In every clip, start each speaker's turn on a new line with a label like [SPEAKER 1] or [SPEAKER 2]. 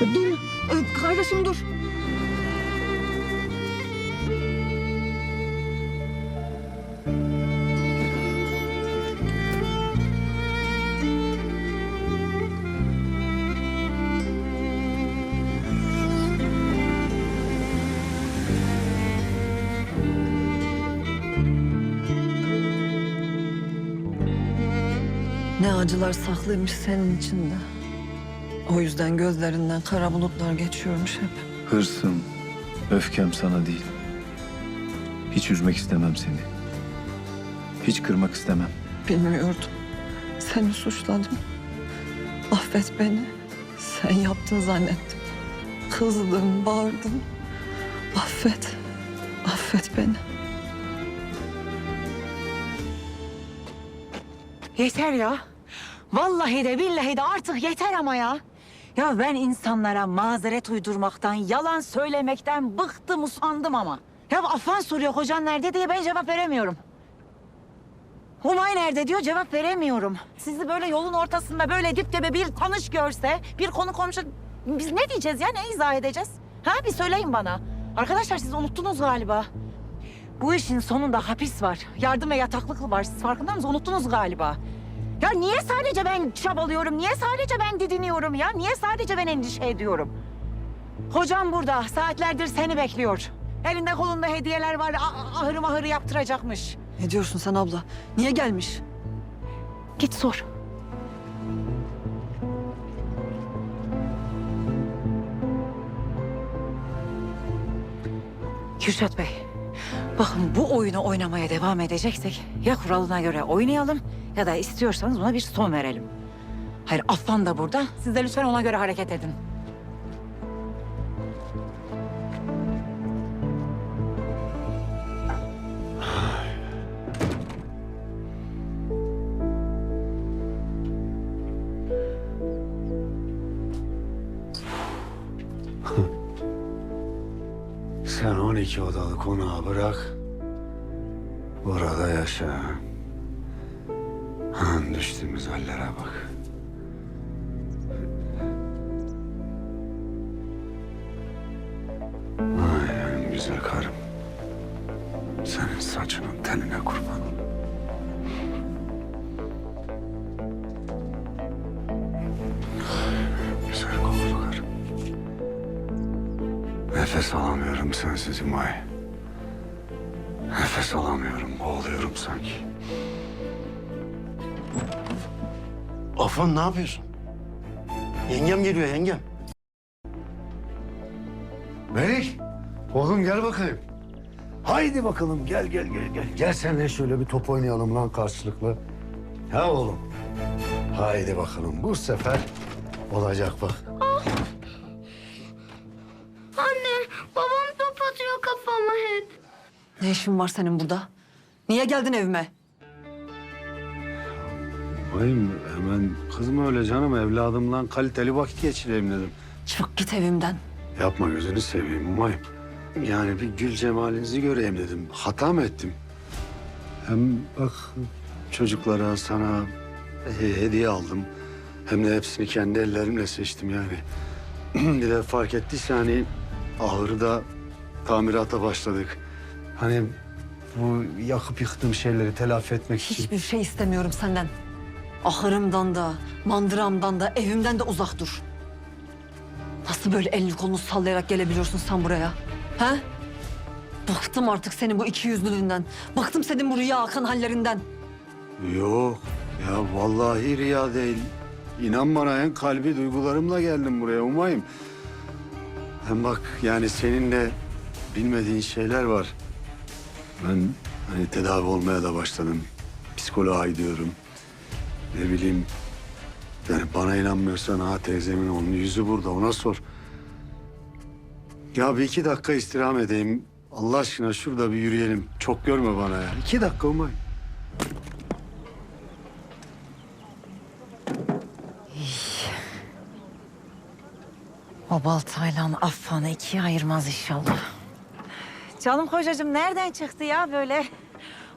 [SPEAKER 1] Dur. E, Kardeşim dur. Ne acılar saklıymış senin içinde. O yüzden gözlerinden kara bulutlar geçiyormuş hep.
[SPEAKER 2] Hırsım, öfkem sana değil. Hiç üzmek istemem seni. Hiç kırmak istemem.
[SPEAKER 1] Bilmiyordum. Seni suçladım. Affet beni. Sen yaptın zannettim. Kızdım, bağırdım. Affet. Affet beni.
[SPEAKER 3] Yeter ya. Vallahi de billahi de artık yeter ama ya. Ya ben insanlara mazeret uydurmaktan, yalan söylemekten bıktım, usandım ama. Ya affan soruyor kocan nerede diye ben cevap veremiyorum. Humay nerede diyor cevap veremiyorum. Sizi böyle yolun ortasında böyle dip dibe bir tanış görse, bir konu komşu... Biz ne diyeceğiz ya, ne izah edeceğiz? Ha bir söyleyin bana. Arkadaşlar siz unuttunuz galiba. Bu işin sonunda hapis var. Yardım ve yataklık var. Siz farkında mısınız? Unuttunuz galiba. Ya niye sadece ben çabalıyorum? Niye sadece ben didiniyorum ya? Niye sadece ben endişe ediyorum? Hocam burada. Saatlerdir seni bekliyor. Elinde kolunda hediyeler var. A- ahırı mahırı yaptıracakmış.
[SPEAKER 1] Ne diyorsun sen abla? Niye gelmiş?
[SPEAKER 3] Git sor. Kürşat Bey, bakın bu oyunu oynamaya devam edeceksek ya kuralına göre oynayalım ya da istiyorsanız buna bir son verelim. Hayır, Affan da burada. Siz de lütfen ona göre hareket edin.
[SPEAKER 4] Sen 12 odalı konağı bırak. Burada yaşa. Han düştüğümüz hallere bak. Benim güzel karım. Senin saçının teline kurban ol. Güzel kokulu karım. Nefes alamıyorum sensiz Umay. Nefes alamıyorum, boğuluyorum sanki.
[SPEAKER 5] Afan ne yapıyorsun? Yengem geliyor yengem.
[SPEAKER 4] Melik, oğlum gel bakayım. Haydi bakalım gel gel gel gel. Gel seninle şöyle bir top oynayalım lan karşılıklı. Ha oğlum. Haydi bakalım bu sefer olacak bak.
[SPEAKER 6] Anne, babam top atıyor kafama hep.
[SPEAKER 1] Ne işin var senin burada? Niye geldin evime?
[SPEAKER 4] Bayım hemen kızma öyle canım evladımla kaliteli vakit geçireyim dedim.
[SPEAKER 1] Çık git evimden.
[SPEAKER 4] Yapma gözünü seveyim Umay'ım. Yani bir gül cemalinizi göreyim dedim. Hata mı ettim? Hem bak çocuklara sana he- hediye aldım. Hem de hepsini kendi ellerimle seçtim yani. bir de fark ettiyse hani ahırda tamirata başladık. Hani bu yakıp yıktığım şeyleri telafi etmek için.
[SPEAKER 1] Hiçbir şey istemiyorum senden. Ahırımdan da, mandıramdan da, evimden de uzak dur. Nasıl böyle elini kolunu sallayarak gelebiliyorsun sen buraya? He? Bıktım artık senin bu iki yüzlülüğünden. Bıktım senin bu rüya akan hallerinden.
[SPEAKER 4] Yok ya vallahi riya değil. İnan bana en kalbi duygularımla geldim buraya umayım. Hem bak yani senin de bilmediğin şeyler var. Ben hani tedavi olmaya da başladım. Psikoloğa gidiyorum. Ne bileyim yani bana inanmıyorsan ha teyzemin onun yüzü burada ona sor. Ya bir iki dakika istirham edeyim. Allah aşkına şurada bir yürüyelim. Çok görme bana ya. İki dakika umay.
[SPEAKER 3] O baltayla affanı ikiye ayırmaz inşallah. Canım kocacığım nereden çıktı ya böyle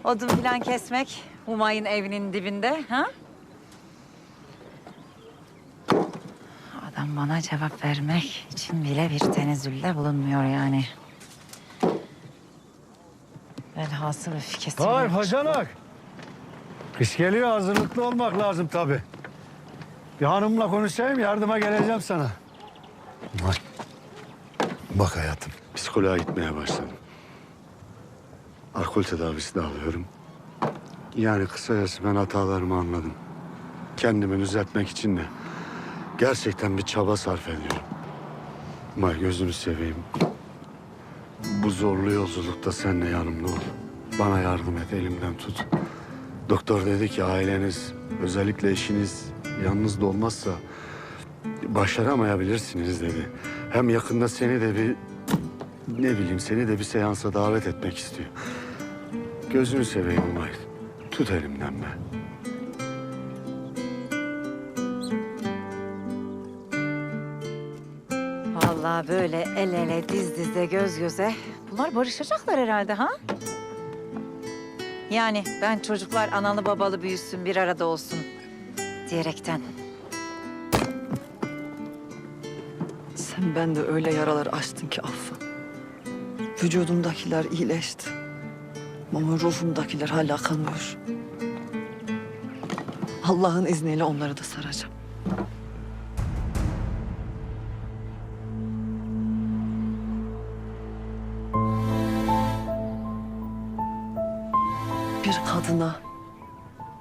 [SPEAKER 3] odun falan kesmek Humay'ın evinin dibinde ha? Adam bana cevap vermek için bile bir tenezzülde bulunmuyor yani. Velhasıl öfkesi.
[SPEAKER 4] Vay
[SPEAKER 3] yok.
[SPEAKER 4] bacanak. Kış geliyor hazırlıklı olmak lazım tabii. Bir hanımla konuşayım yardıma geleceğim sana. Bak, bak hayatım psikoloğa gitmeye başladım. Alkol tedavisi de alıyorum. Yani kısacası ben hatalarımı anladım. Kendimi düzeltmek için de gerçekten bir çaba sarf ediyorum. Ama gözünü seveyim. Bu zorlu yolculukta sen de yanımda ol. Bana yardım et, elimden tut. Doktor dedi ki aileniz, özellikle eşiniz yalnız da olmazsa başaramayabilirsiniz dedi. Hem yakında seni de bir ne bileyim seni de bir seansa davet etmek istiyor. Gözünü seveyim Umay. Tut elimden be.
[SPEAKER 3] Vallahi böyle el ele diz dize göz göze. Bunlar barışacaklar herhalde ha? Yani ben çocuklar analı babalı büyüsün bir arada olsun diyerekten.
[SPEAKER 1] Sen bende öyle yaralar açtın ki affı. Vücudumdakiler iyileşti. Ama ruhumdakiler hala kanıyor. Allah'ın izniyle onları da saracağım. Bir kadına,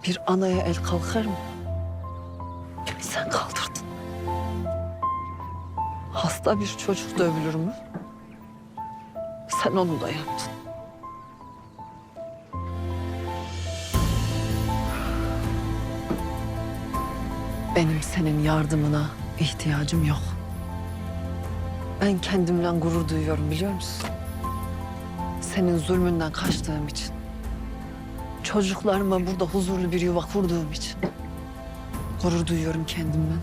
[SPEAKER 1] bir anaya el kalkar mı? Sen kaldırdın. Hasta bir çocuk dövülür mü? Sen onu da yaptın. Benim senin yardımına ihtiyacım yok. Ben kendimle gurur duyuyorum biliyor musun? Senin zulmünden kaçtığım için. Çocuklarıma burada huzurlu bir yuva kurduğum için. Gurur duyuyorum kendimden.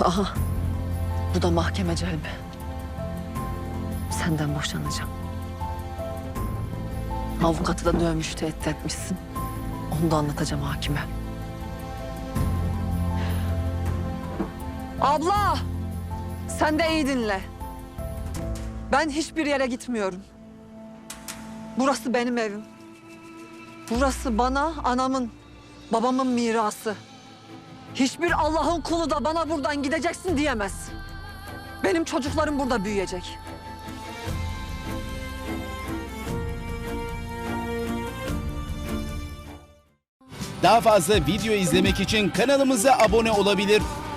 [SPEAKER 1] Aha. Bu da mahkeme celbi. Senden boşanacağım. Avukatı da dövmüş, tehdit etmişsin. Onu da anlatacağım hakime. Abla! Sen de iyi dinle. Ben hiçbir yere gitmiyorum. Burası benim evim. Burası bana anamın, babamın mirası. Hiçbir Allah'ın kulu da bana buradan gideceksin diyemez. Benim çocuklarım burada büyüyecek.
[SPEAKER 7] Daha fazla video izlemek için kanalımıza abone olabilir.